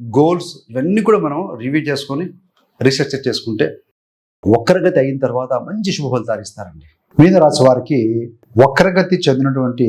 Goals ఇవన్నీ కూడా మనం రివ్యూ చేసుకొని రీసెర్చ్ చేసుకుంటే వక్రగతి అయిన తర్వాత మంచి శుభ ఫలితాలు ఇస్తారండి. మీనరాశి వారికి వక్రగతి చెందినటువంటి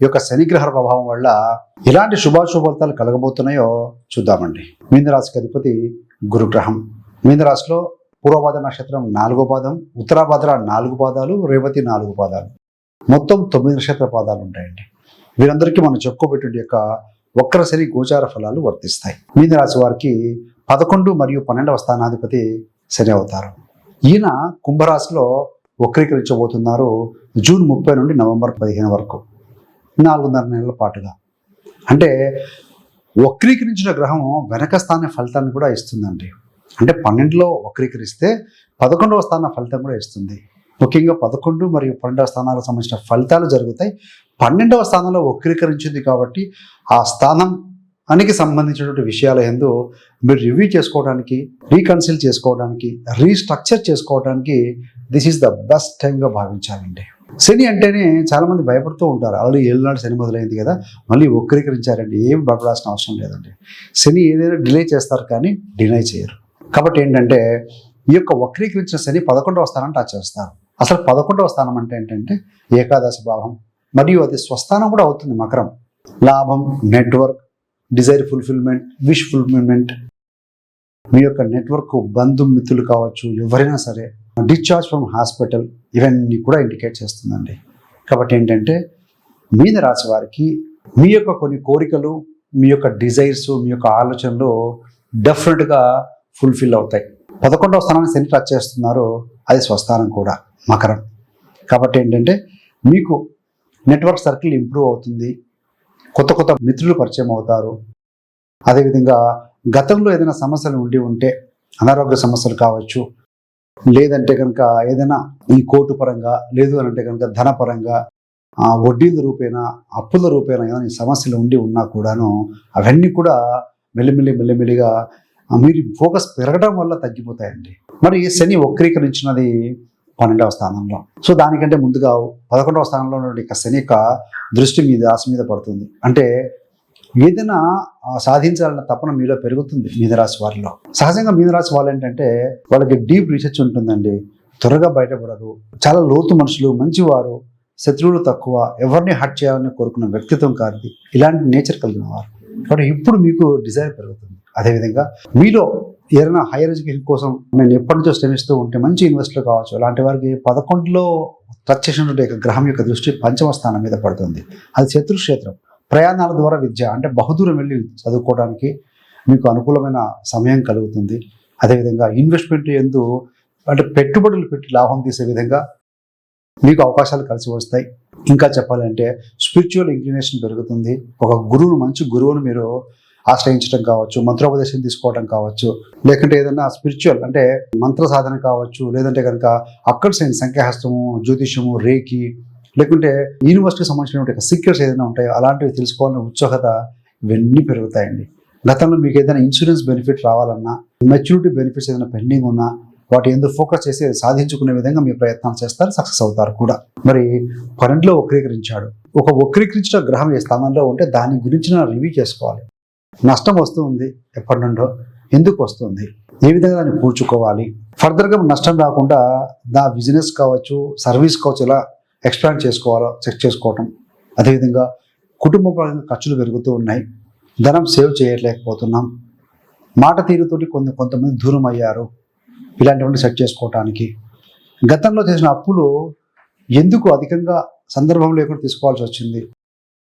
ఈ యొక్క శనిగ్రహ ప్రభావం వల్ల ఎలాంటి శుభాశుభ ఫలితాలు కలగబోతున్నాయో చూద్దామండి. మీనరాశికి అధిపతి గురుగ్రహం. మీనరాశిలో పూర్వపాద నక్షత్రం నాలుగో పాదం ఉత్తరాభద్ర నాలుగు పాదాలు రేవతి నాలుగు పాదాలు. మొత్తం తొమ్మిది నక్షత్ర పాదాలు ఉంటాయండి. వీరందరికీ మనం చెప్పుకోబెట్టిన యొక్క వక్ర శని గోచార ఫలాలు వర్తిస్తాయి. మీనరాశి వారికి పదకొండు మరియు పన్నెండవ స్థానాధిపతి శని అవుతారు. ఈయన కుంభరాశిలో వక్రీకరించబోతున్నారు జూన్ ముప్పై నుండి నవంబర్ పదిహేను వరకు. నాలుగున్నర నెలల పాటుగా. అంటే వక్రీకరించిన గ్రహం వెనక స్థాన ఫలితాన్ని కూడా ఇస్తుందండి. అంటే పన్నెండులో వక్రీకరిస్తే పదకొండవ స్థాన ఫలితం కూడా ఇస్తుంది. ముఖ్యంగా పదకొండు మరియు పన్నెండవ స్థానాలకు సంబంధించిన ఫలితాలు జరుగుతాయి. పన్నెండవ స్థానంలో వక్రీకరించింది కాబట్టి ఆ స్థానం అనికి సంబంధించినటువంటి విషయాల ఎందు మీరు రివ్యూ చేసుకోవడానికి రీకన్సిల్ చేసుకోవడానికి రీస్ట్రక్చర్ చేసుకోవడానికి దిస్ ఈస్ ద బెస్ట్ టైంగా భావించాలండి. శని అంటేనే చాలా మంది భయపడుతూ ఉంటారు. ఆల్రెడీ ఏళ్ళనాడు శని మొదలైంది కదా మళ్ళీ వక్రీకరించారండి ఏం భయపడాల్సిన అవసరం లేదండి. శని ఏదైనా డిలే చేస్తారు కానీ డినై చేయరు. కాబట్టి ఏంటంటే ఈ యొక్క వక్రీకరించిన శని పదకొండవ స్థానం టచ్ చేస్తారు. అసలు పదకొండవ స్థానం అంటే ఏంటంటే ఏకాదశ భావం. మరియు అది స్వస్థానం కూడా అవుతుంది మకరం. లాభం network desire fulfilment wish fulfilment మీ యొక్క నెట్వర్క్ బంధుమిత్రులు కావచ్చు ఎవరైనా సరే డిశ్చార్జ్ ఫ్రమ్ హాస్పిటల్ ఇవన్నీ కూడా ఇండికేట్ చేస్తుందండి. కాబట్టి ఏంటంటే మీన రాశి వారికి మీ యొక్క కొన్ని కోరికలు మీ యొక్క డిజైర్స్ మీ యొక్క ఆలోచనలు డెఫినెట్గా ఫుల్ఫిల్ అవుతాయి. పదకొండవ స్థానాన్ని శని టచ్ చేస్తున్నారు. అది స్వస్థానం కూడా మకరం. కాబట్టి ఏంటంటే మీకు నెట్వర్క్ సర్కిల్ ఇంప్రూవ్ అవుతుంది. కొత్త కొత్త మిత్రులు పరిచయం అవుతారు. అదేవిధంగా గతంలో ఏదైనా సమస్యలు ఉండి ఉంటే అనారోగ్య సమస్యలు కావచ్చు లేదంటే కనుక ఏదైనా ఈ కోర్టు పరంగా లేదు అని అంటే కనుక ధనపరంగా వడ్డీల రూపేణా అప్పుల రూపేణ ఏదైనా సమస్యలు ఉండి ఉన్నా కూడాను అవన్నీ కూడా మెల్లిమెల్లి మెల్లిమెల్లిగా మీరు ఫోకస్ పెరగడం వల్ల తగ్గిపోతాయండి. మరి శని వక్రీకరించినది పన్నెండవ స్థానంలో. సో దానికంటే ముందుగా పదకొండవ స్థానంలో ఉన్న శని యొక్క దృష్టి మీద ఆశ మీద పడుతుంది. అంటే ఏదైనా సాధించాలన్న తపన మీలో పెరుగుతుంది మీనరాశి వారిలో. సహజంగా మీనరాశి వాళ్ళు ఏంటంటే వాళ్ళకి డీప్ రీసెర్చ్ ఉంటుందండి. త్వరగా బయటపడరు. చాలా లోతు మనుషులు మంచివారు శత్రువులు తక్కువ ఎవరిని హట్ చేయాలని కోరుకున్న వ్యక్తిత్వం కాదు ఇలాంటి నేచర్ కలిగిన వారు. కాబట్టి ఇప్పుడు మీకు డిజైర్ పెరుగుతుంది. అదేవిధంగా మీలో ఏదైనా హైయర్ ఎడ్యుకేషన్ కోసం నేను ఎప్పటి నుంచో శ్రమిస్తూ ఉంటే మంచి ఇన్వెస్టర్ కావచ్చు అలాంటి వారికి పదకొండులో టచ్ చేసినటువంటి యొక్క గ్రహం యొక్క దృష్టి పంచమ స్థానం మీద పడుతుంది. అది శత్రుక్షేత్రం ప్రయాణాల ద్వారా విద్య అంటే బహుదూరం వెళ్ళి చదువుకోవడానికి మీకు అనుకూలమైన సమయం కలుగుతుంది. అదేవిధంగా ఇన్వెస్ట్మెంట్ ఎందు అంటే పెట్టుబడులు పెట్టి లాభం తీసే విధంగా మీకు అవకాశాలు కలిసి వస్తాయి. ఇంకా చెప్పాలంటే స్పిరిచువల్ ఇంక్లినేషన్ పెరుగుతుంది. ఒక గురువును మంచి గురువును మీరు ఆశ్రయించడం కావచ్చు మంత్రోపదేశం తీసుకోవడం కావచ్చు లేకుంటే ఏదైనా స్పిరిచువల్ అంటే మంత్ర సాధన కావచ్చు లేదంటే కనుక అక్కడ సైన్స్ సంఖ్యాహస్తము జ్యోతిష్యము రేకి లేకుంటే యూనివర్సిటీకి సంబంధించినటువంటి సీక్రెట్స్ ఏదైనా ఉంటాయో అలాంటివి తెలుసుకోవాలనే ఉత్సుకత ఇవన్నీ పెరుగుతాయండి. గతంలో మీకు ఏదైనా ఇన్సూరెన్స్ బెనిఫిట్ రావాలన్నా మెచ్యూరిటీ బెనిఫిట్స్ ఏదైనా పెండింగ్ ఉన్నా వాటి ఎందుకు ఫోకస్ చేసి సాధించుకునే విధంగా మీరు ప్రయత్నం చేస్తారు సక్సెస్ అవుతారు కూడా. మరి పన్నెండులో వక్రీకరించాడు. ఒక వక్రీకరించిన గ్రహం ఏ స్థానంలో ఉంటే దాని గురించి నా రివ్యూ చేసుకోవాలి. నష్టం వస్తుంది ఎప్పటి నుండో ఎందుకు వస్తుంది ఏ విధంగా దాన్ని పూడ్చుకోవాలి ఫర్దర్గా నష్టం రాకుండా నా బిజినెస్ కావచ్చు సర్వీస్ కావచ్చు ఎలా ఎక్స్పాండ్ చేసుకోవాలో చెక్ చేసుకోవటం. అదేవిధంగా కుటుంబపరంగా ఖర్చులు పెరుగుతూ ఉన్నాయి. ధనం సేవ్ చేయలేకపోతున్నాం. మాట తీరుతోటి కొంత కొంతమంది దూరం అయ్యారు. ఇలాంటివన్నీ సెట్ చేసుకోవటానికి. గతంలో చేసిన అప్పులు ఎందుకు అధికంగా సందర్భం లేకుండా తీసుకోవాల్సి వచ్చింది?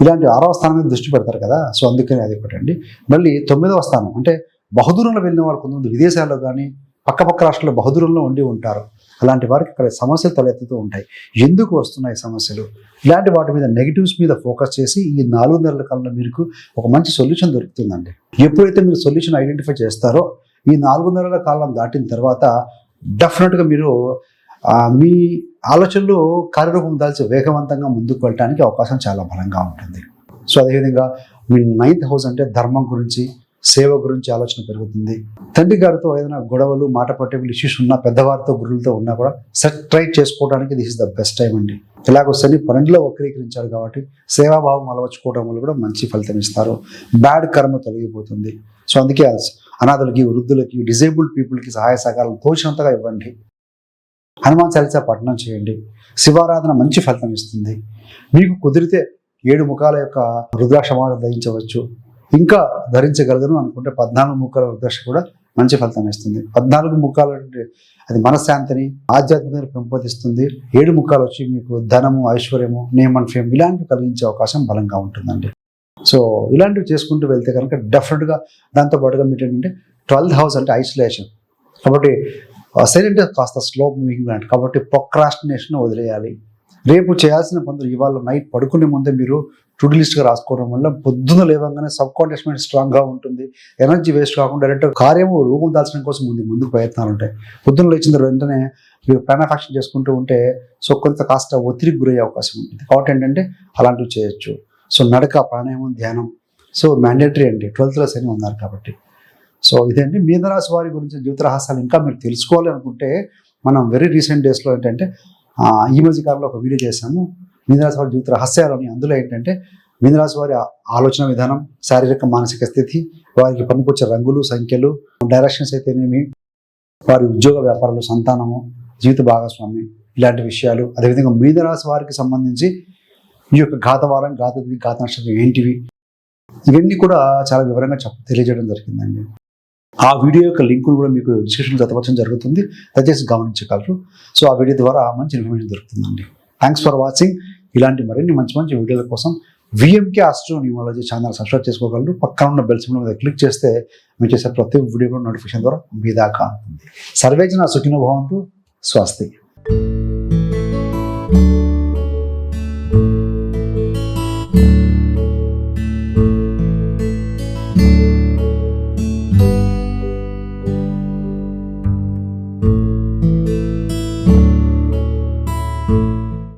ఇలాంటి ఆరవ స్థానం మీద దృష్టి పెడతారు కదా. సో అందుకని అది ఒకటండి. మళ్ళీ తొమ్మిదవ స్థానం అంటే బహుదూరంలో వెళ్ళిన వారు కొంతమంది విదేశాల్లో కానీ పక్కపక్క రాష్ట్రాల్లో బహుదూరంలో ఉండి ఉంటారు. అలాంటి వారికి ఇక్కడ సమస్యలు తలెత్తుతూ ఉంటాయి. ఎందుకు వస్తున్నాయి సమస్యలు? ఇలాంటి వాటి మీద నెగిటివ్స్ మీద ఫోకస్ చేసి ఈ నాలుగు నెలల కాలంలో మీకు ఒక మంచి సొల్యూషన్ దొరుకుతుందండి. ఎప్పుడైతే మీరు సొల్యూషన్ ఐడెంటిఫై చేస్తారో ఈ నాలుగు నెలల కాలం దాటిన తర్వాత డెఫినెట్గా మీరు మీ ఆలోచనలు కార్యరూపం దాల్చి వేగవంతంగా ముందుకు వెళ్ళడానికి అవకాశం చాలా బలంగా ఉంటుంది. సో అదేవిధంగా మీ నైన్త్ హౌస్ అంటే ధర్మం గురించి సేవ గురించి ఆలోచన పెరుగుతుంది. తండ్రి గారితో ఏదైనా గొడవలు మాట పట్టేవి ఇష్యూస్ ఉన్నా పెద్దవారితో గురువులతో ఉన్నా కూడా సెట్ ట్రై చేసుకోవడానికి this is the best time అండి. ఇలాగ శని పన్నెండులో వక్రీకరించారు కాబట్టి సేవాభావం అలవర్చుకోవడం వల్ల కూడా మంచి ఫలితం ఇస్తారు. బ్యాడ్ కర్మ తొలగిపోతుంది. సో అందుకే అనాథులకి వృద్ధులకి డిజేబుల్డ్ పీపుల్కి సహాయ సహకారం తోచినంతగా ఇవ్వండి. హనుమాన్ చాలీసా పఠనం చేయండి. శివారాధన మంచి ఫలితం ఇస్తుంది. మీకు కుదిరితే ఏడు ముఖాల యొక్క రుద్రాక్షమాల ధరించవచ్చు. ఇంకా ధరించగలగను అనుకుంటే పద్నాలుగు ముఖాల రుద్రాక్ష కూడా మంచి ఫలితం ఇస్తుంది. పద్నాలుగు ముఖాలు అంటే అది మనశ్శాంతిని ఆధ్యాత్మికతను పెంపొందిస్తుంది. ఏడు ముఖాలు వచ్చి మీకు ధనము ఐశ్వర్యము నేమ్ అండ్ ఫేమ్ ఇలాంటివి కలిగించే అవకాశం బలంగా ఉంటుందండి. సో ఇలాంటివి చేసుకుంటూ వెళ్తే కనుక డెఫినెట్గా దాంతో పాటుగా మీకు ఏంటంటే ట్వెల్త్ హౌస్ అంటే ఐసోలేషన్. కాబట్టి సైలెంట్ అంటే కాస్త స్లో మూవింగ్ ప్లాంట్ కాబట్టి ప్రొక్రాస్టినేషన్ వదిలేయాలి. రేపు చేయాల్సిన పనులు ఇవాళ నైట్ పడుకునే ముందే మీరు టు లిస్ట్గా రాసుకోవడం వల్ల పొద్దున లేవగానే సబ్ కాన్షియస్ మైండ్ స్ట్రాంగ్గా ఉంటుంది. ఎనర్జీ వేస్ట్ కాకుండా డైరెక్ట్ కార్యము రూపం దాల్చడం కోసం ముందు ముందుకు ప్రయత్నాలు ఉంటాయి. పొద్దున లేచిన తర్వాత వెంటనే మీరు ప్లానాఫాక్షన్ చేసుకుంటూ ఉంటే సో కొంత కాస్త ఒత్తిడికి గురయ్యే అవకాశం ఉంటుంది. కాబట్టి ఏంటంటే అలాంటివి చేయొచ్చు. సో నడక ప్రాణాయామం ధ్యానం. సో మ్యాండేటరీ అండి. ట్వెల్త్లో సరే ఉన్నారు కాబట్టి. సో ఇదండి మీనరాశి వారి గురించి జీవిత ఇంకా మీరు తెలుసుకోవాలి అనుకుంటే మనం వెరీ రీసెంట్ డేస్లో ఏంటంటే ఈ మధ్య కాలంలో ఒక వీడియో చేశాము. మీనరాశి వారి జీవిత రహస్యాలని అందులో ఏంటంటే మీనరాశి వారి ఆలోచన విధానం శారీరక మానసిక స్థితి వారికి పనికొచ్చే రంగులు సంఖ్యలు డైరెక్షన్స్ అయితేనేమి వారి ఉద్యోగ వ్యాపారాలు సంతానము జీవిత భాగస్వామి ఇలాంటి విషయాలు. అదేవిధంగా మీనరాశి వారికి సంబంధించి ఈ యొక్క ఘాతవారం ఘాత ఘాత నక్షత్రం ఏంటివి? ఇవన్నీ కూడా చాలా వివరంగా తెలియజేయడం జరిగిందండి. ఆ వీడియో యొక్క లింకులు కూడా మీకు డిస్క్రిప్షన్లో జతపరచడం జరుగుతుంది. దయచేసి గమనించగలరు. సో ఆ వీడియో ద్వారా మంచి ఇన్ఫర్మేషన్ దొరుకుతుందండి. థ్యాంక్స్ ఫర్ వాచింగ్ ఇలాంటి మరిన్ని మంచి మంచి వీడియోల కోసం VMK astro numerology channel subscribe చేసుకోగలరు. పక్కన ఉన్న బెల్ సింబల్ మీద క్లిక్ చేస్తే మీరు చేసే ప్రతి వీడియో కూడా నోటిఫికేషన్ ద్వారా మీ దాకా ఉంటుంది సర్వేజన సుఖిన భవంతు. స్వస్తి.